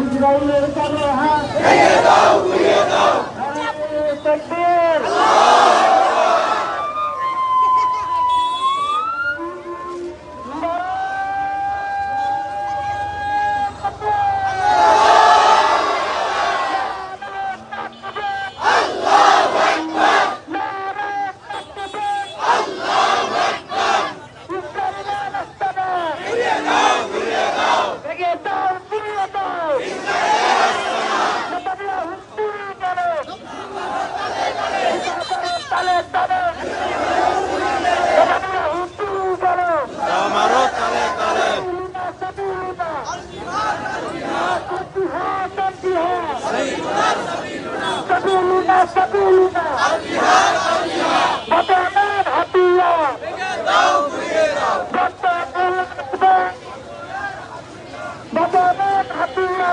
ইসরায়েলের কালো হাত। ভেঙে দাও গুড়িয়ে দাও। তকবীর আল্লাহ Bapak-bapak hatinya,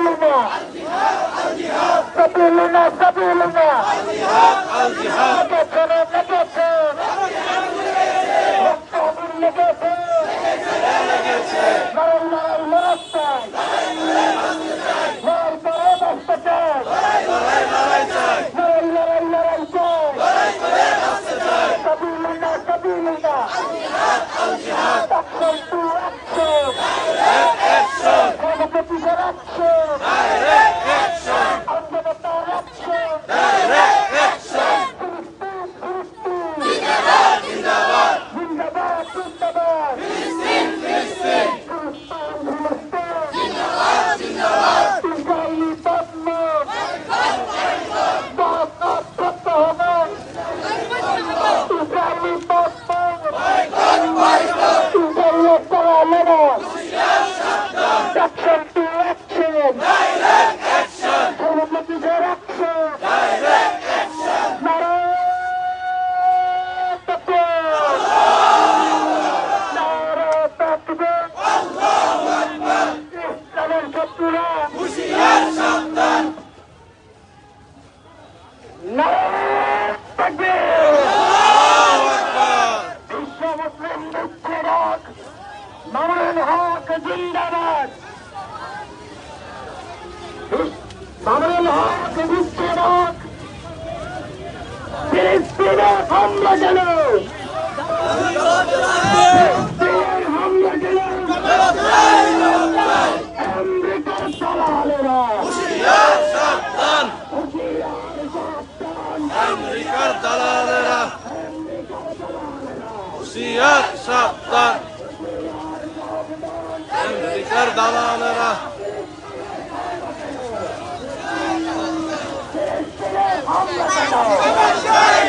سبيلنا سبيلنا سبيلنا سبيلنا hakkıdır demez. Sanırım hakkı müstebak. Filistin'e hamla gelir. Filistin'e hamla gelir. Emrika dalalına. Huşiyar şarttan. Huşiyar şarttan. Emrika dalalına. Huşiyar şarttan. Kır dalanına. Allah'a emanet